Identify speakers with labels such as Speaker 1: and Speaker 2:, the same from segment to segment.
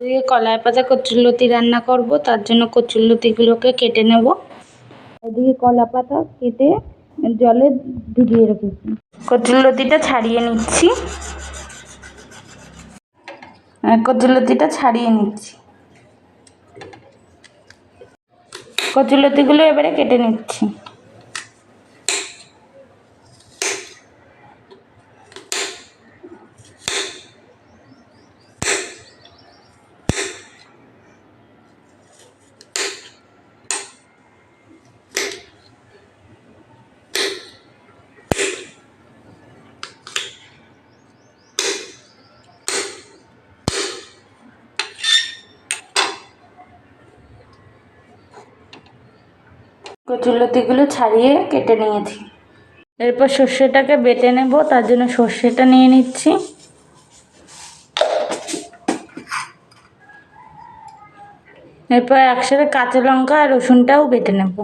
Speaker 1: দিয়ে কলাই পাতা, কচুরলতি রান্না করব। তার জন্য কচুরলতিগুলোকে কেটে নেব। ওদিকে কলা পাতা কেটে জলে ভিজিয়ে রেখেছি। কচুরলতিটা ছাড়িয়ে নিচ্ছি। কচুরলতিটা ছাড়িয়ে নিচ্ছি। কচুরলতিগুলো এবারে কেটে নিচ্ছি। কচুরলতিগুলো ছাড়িয়ে কেটে নিয়েছি। এরপর সর্ষেটাকে বেটে নেব, তার জন্য সর্ষেটা নিয়ে নিচ্ছি। এরপর একসাথে কাঁচা লঙ্কা আর রসুনটাও বেটে নেব।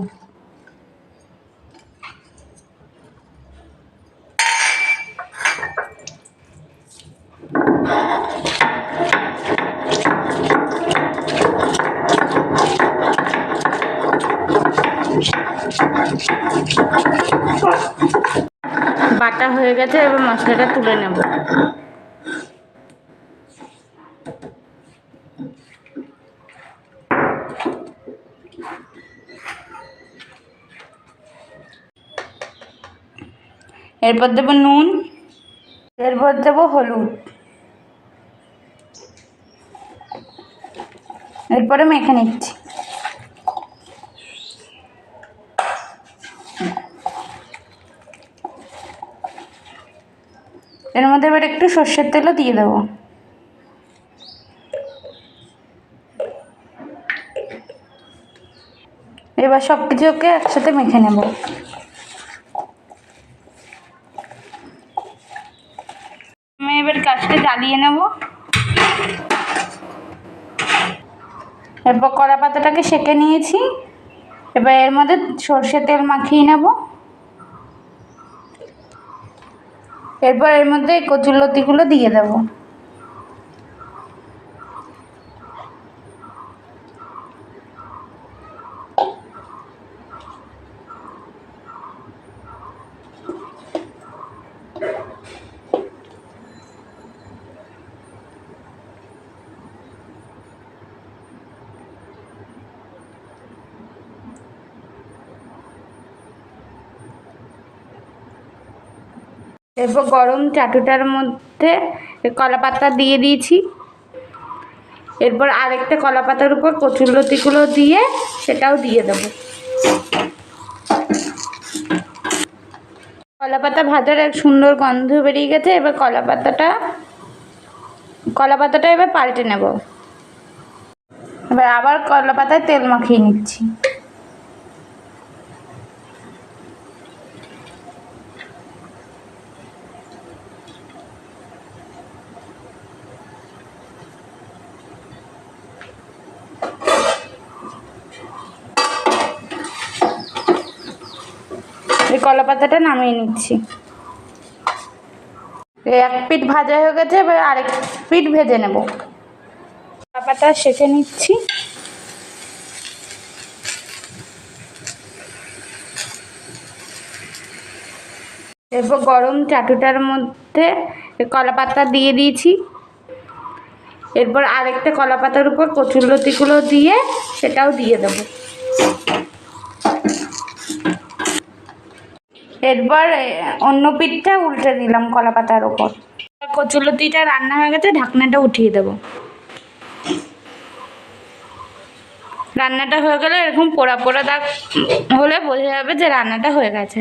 Speaker 1: বাটা হয়ে গেছে, এবার মশলাটা তুলে নেব। এরপর দেবো নুন, এরপর দেবো হলুদ। এরপরে মেখে নিচ্ছি। এর মধ্যে এবার একটু সর্ষের তেলও দিয়ে দেবো। এবার সব কিছুকে একসাথে মেখে নেব। আমি এবার কাজটা জ্বালিয়ে নেব। এরপর কলা পাতাটাকে সেঁকে নিয়েছি। এবার এর মধ্যে সর্ষের তেল মাখিয়ে নেব। এরপর এর মধ্যে কচুর লতিগুলো দিয়ে দেব। এরপর গরম চাটুটার মধ্যে কলা পাতা দিয়ে দিয়েছি। এরপর আরেকটা কলা পাতার উপর কচুরলতিগুলো দিয়ে সেটাও দিয়ে দেবো। কলা পাতা ভাজার এক সুন্দর গন্ধ বেরিয়ে গেছে, এবার কলা পাতাটা কলা পাতাটা এবার পাল্টে নেব। এবার আবার কলা পাতায় তেল মাখিয়ে নিচ্ছি। এই কলা পাতাটা নামিয়ে নিচ্ছি। এক পিঠ ভাজা হয়ে গেছে, এবার আরেক পিঠ ভেজে নেব। কলা পাতা সেঁকে নিচ্ছি। এরপর গরম চাটুটার মধ্যে কলা পাতা দিয়ে দিয়েছি। এরপর আরেকটা কলা পাতার উপর কচুর লতিগুলো দিয়ে সেটাও দিয়ে দেবো। এরপর অন্য পিঠটা উল্টে দিলাম কলা পাতার ওপর। কচুলতিটা রান্না হয়ে গেছে, ঢাকনাটা উঠিয়ে দেবো। রান্নাটা হয়ে গেলে এরকম পোড়া পোড়া দাগ হলে বোঝা যাবে যে রান্নাটা হয়ে গেছে।